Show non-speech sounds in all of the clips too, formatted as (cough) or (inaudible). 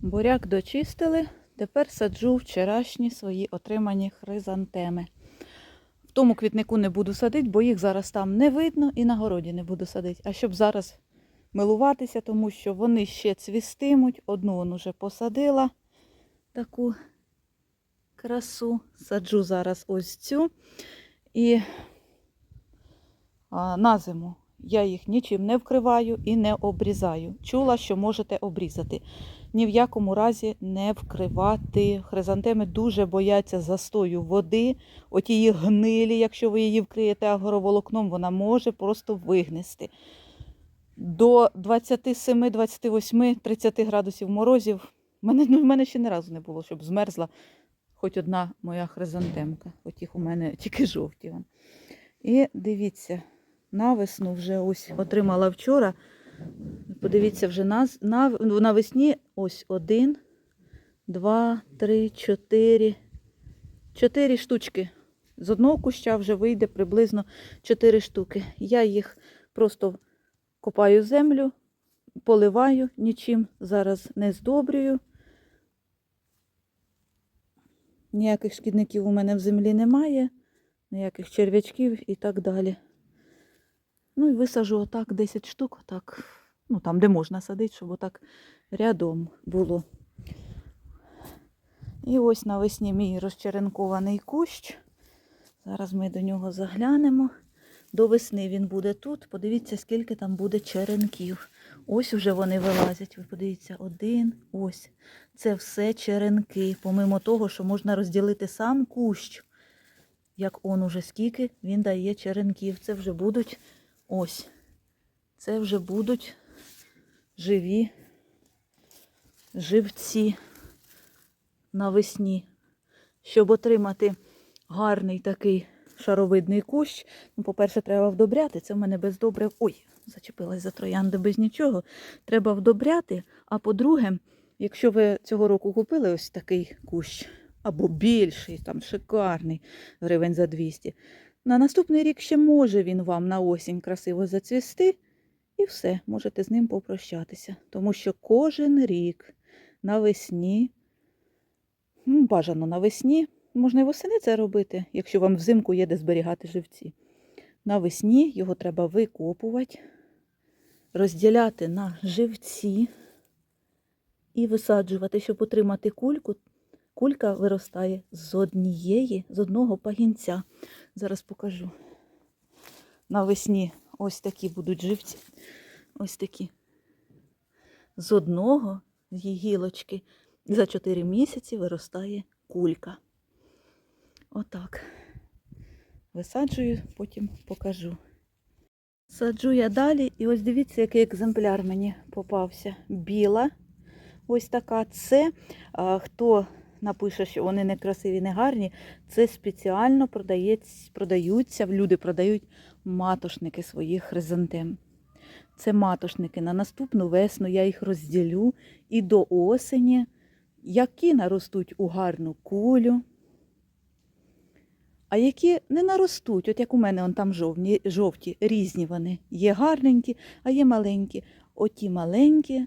Буряк дочистили, тепер саджу вчорашні свої отримані хризантеми. В тому квітнику не буду садити, бо їх зараз там не видно і на городі не буду садити. А щоб зараз милуватися, тому що вони ще цвістимуть. Одну вон уже посадила таку красу. Саджу зараз ось цю. І а, на зиму я їх нічим не вкриваю і не обрізаю. Чула, що можете обрізати. Ні в якому разі не вкривати. Хризантеми дуже бояться застою води. От її гнилі, якщо ви її вкриєте агроволокном, вона може просто вигнести. До 27, 28, 30 градусів морозів. Мене, ну, в мене ще не разу не було, щоб змерзла хоч одна моя хризантемка. От їх у мене тільки жовті. І дивіться, навесну вже ось отримала вчора. Подивіться, вже на, на, навесні ось один, два, три, чотири. Чотири штучки. З одного куща вже вийде приблизно чотири штуки. Я їх просто копаю землю, поливаю нічим, зараз не здобрюю. Ніяких шкідників у мене в землі немає, ніяких черв'ячків і так далі. Ну і висажу отак 10 штук, отак, ну там, де можна садити, щоб отак рядом було. І ось навесні мій розчеренкований кущ. Зараз ми до нього заглянемо. До весни він буде тут. Подивіться, скільки там буде черенків. Ось уже вони вилазять. Ви подивіться, один, ось. Це все черенки. Помимо того, що можна розділити сам кущ. Як он уже скільки він дає черенків. Це вже будуть ось. Це вже будуть живі живці навесні. Щоб отримати гарний такий шаровидний кущ, ну, по-перше, треба вдобряти. Це в мене без добрив. Ой, зачепилась за троянди без нічого. Треба вдобряти. А по-друге, якщо ви цього року купили ось такий кущ, або більший, там шикарний, гривень за 200, на наступний рік ще може він вам на осінь красиво зацвісти, і все, можете з ним попрощатися. Тому що кожен рік навесні, бажано навесні, можна і восени це робити, якщо вам взимку є де зберігати живці. Навесні його треба викопувати, розділяти на живці і висаджувати, щоб отримати кульку. Кулька виростає з однієї, з одного пагінця. Зараз покажу. Навесні ось такі будуть живці. Ось такі. З одного з гілочки за 4 місяці виростає кулька. Отак. Висаджую, потім покажу. Саджу я далі, і ось дивіться, який екземпляр мені попався. Біла. Ось така. Це хто напише, що вони не красиві, не гарні, це спеціально продаються, люди продають матошники своїх хризантем. Це матошники. На наступну весну я їх розділю і до осені, які наростуть у гарну кулю, а які не наростуть, от як у мене он там жовні, жовті, різні вони. Є гарненькі, а є маленькі. Оті маленькі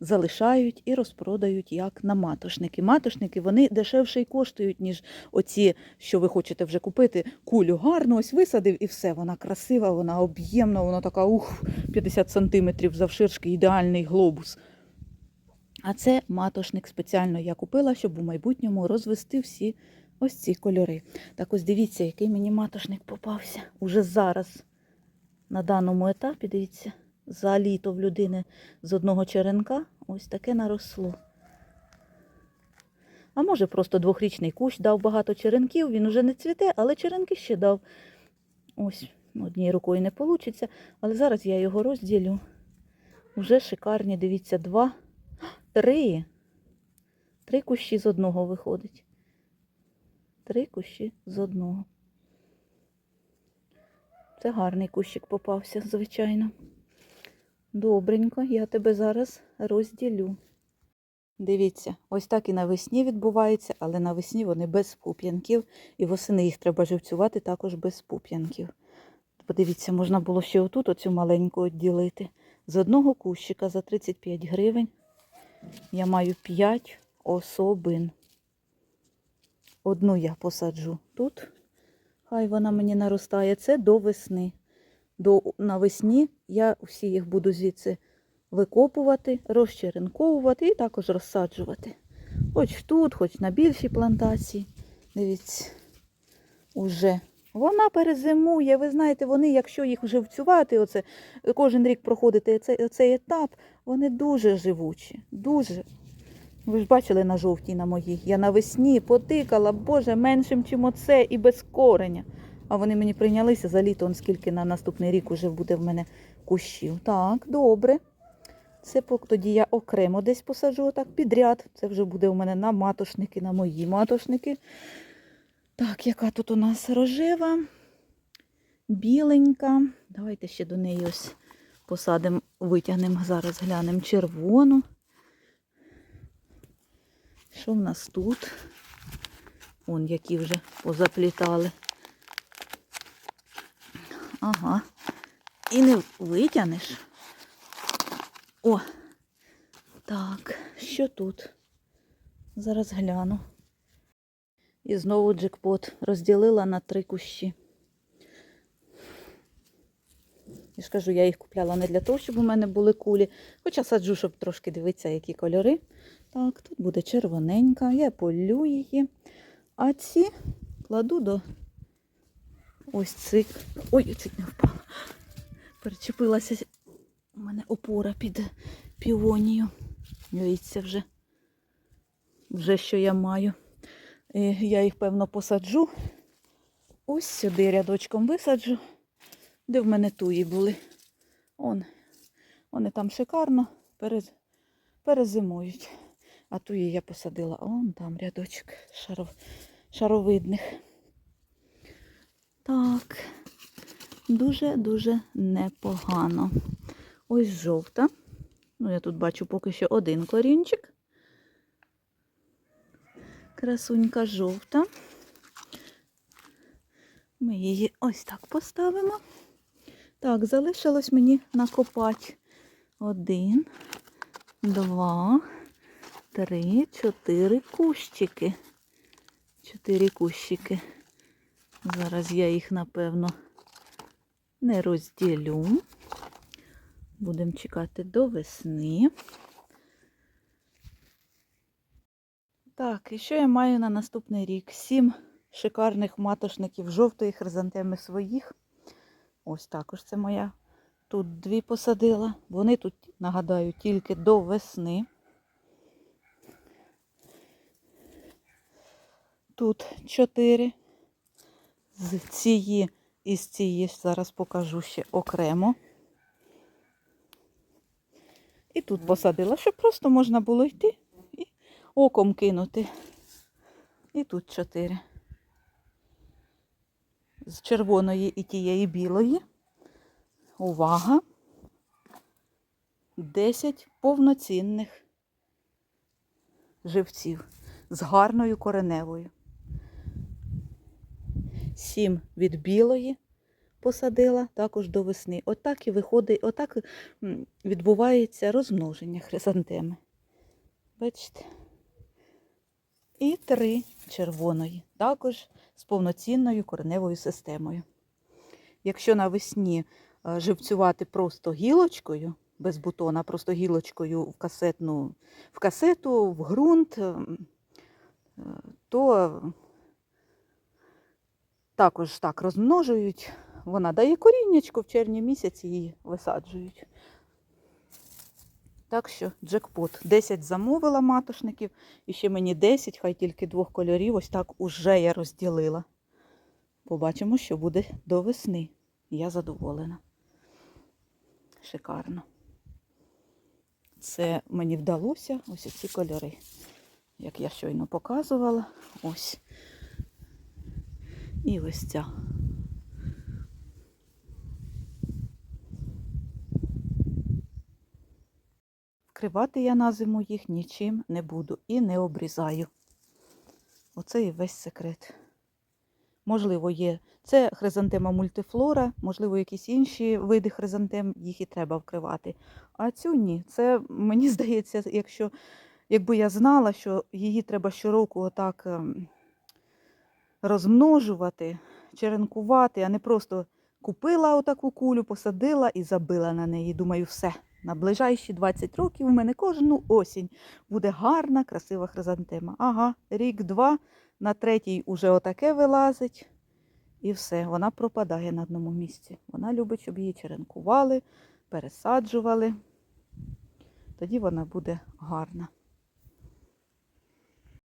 залишають і розпродають як на матошники. Матошники вони дешевше й коштують, ніж оці, що ви хочете вже купити. Кулю гарну, ось висадив і все. Вона красива, вона об'ємна, вона така ух, 50 сантиметрів завширшки, ідеальний глобус. А це матошник спеціально я купила, щоб у майбутньому розвести всі ось ці кольори. Так ось дивіться, який мені матошник попався. Уже зараз, на даному етапі, дивіться, за літо в людини з одного черенка ось таке наросло. А може просто двохрічний кущ дав багато черенків, він уже не цвіте, але черенки ще дав. Ось, однією рукою не вийде, але зараз я його розділю. Уже шикарні, дивіться, два, три. Три кущі з одного виходить. Три кущі з одного. Це гарний кущик попався, звичайно. Добренько, я тебе зараз розділю. Дивіться, ось так і навесні відбувається, але навесні вони без пуп'янків, і восени їх треба живцювати також без пуп'янків. Подивіться, можна було ще отут оцю маленьку відділити. З одного кущика за 35 гривень Я маю 5 особин. Одну я посаджу тут. Хай вона мені наростає. Це до весни. До навесні я всі їх буду звідси викопувати, розчеренковувати і також розсаджувати. Хоч тут, хоч на більшій плантації. Дивіться, уже. Вона перезимує. Ви знаєте, вони, якщо їх живцювати, оце, кожен рік проходити цей, оцей етап, вони дуже живучі. Дуже. Ви ж бачили на жовтій на моїй. Я навесні потикала, боже, меншим, чим оце, і без кореня. А вони мені прийнялися за літо, он скільки на наступний рік уже буде в мене кущів. Так, добре. Це тоді я окремо десь посаджу так підряд. Це вже буде у мене на матошники, на мої матошники. Так, яка тут у нас рожева, біленька. Давайте ще до неї ось посадимо, витягнемо, зараз глянемо червону. Що в нас тут? Вон які вже позаплітали. Ага. І не витягнеш. О, так, що тут? Зараз гляну. І знову джекпот розділила на три кущі. Я ж кажу, я їх купляла не для того, щоб у мене були кулі, хоча саджу, щоб трошки дивитися, які кольори. Так, тут буде червоненька, я полю її. А ці кладу до ось цих. Ой, чуть не впала. Перечепилася. У мене опора під піонію. Дивіться вже. Вже що я маю. І я їх, певно, посаджу. Ось сюди рядочком висаджу, де в мене туї були. Он. Вони там шикарно перез... перезимують. А туї я посадила. Он там рядочок шаров... шаровидних. Так, дуже-дуже непогано. Ось жовта. Ну, я тут бачу поки що один корінчик. Красунька жовта. Ми її ось так поставимо. Так, залишилось мені накопати. Один, два, три, чотири кущики. Чотири кущики. Зараз я їх, напевно, не розділю. Будемо чекати до весни. Так, і що я маю на наступний рік? Сім шикарних матошників жовтої хризантеми своїх. Ось також це моя. Тут дві посадила. Вони тут, нагадаю, тільки до весни. Тут чотири. З цієї і з цієї зараз покажу ще окремо. І тут посадила, щоб просто можна було йти і оком кинути. І тут чотири. З червоної і тієї білої. Увага! 10 повноцінних живців з гарною кореневою. Сім від білої посадила також до весни. Отак і виходить, отак відбувається розмноження хризантеми. Бачите? І три червоної, також з повноцінною кореневою системою. Якщо навесні е, живцювати просто гілочкою, без бутона, просто гілочкою в касетну, в касету, в ґрунт, е, то також так розмножують. Вона дає коріннячко в червні місяці її висаджують. Так що джекпот. 10 замовила матошників, і ще мені 10, хай тільки двох кольорів. Ось так уже я розділила. Побачимо, що буде до весни. Я задоволена. Шикарно. Це мені вдалося. Ось ці кольори. Як я щойно показувала. Ось. І ось ця. Вкривати я на зиму їх нічим не буду і не обрізаю. Оце і весь секрет Можливо, є. Це хризантема мультифлора, можливо, якісь інші види хризантем, їх і треба вкривати. А цю ні. Це мені (laughs) здається, якщо якби я знала, що її треба щороку отак ем, розмножувати, черенкувати, а не просто купила отаку кулю, посадила і забила на неї. Думаю, все. На ближайші 20 років у мене кожну осінь буде гарна, красива хризантема. Ага, рік-два, на третій уже отаке вилазить. І все, вона пропадає на одному місці. Вона любить, щоб її черенкували, пересаджували. Тоді вона буде гарна.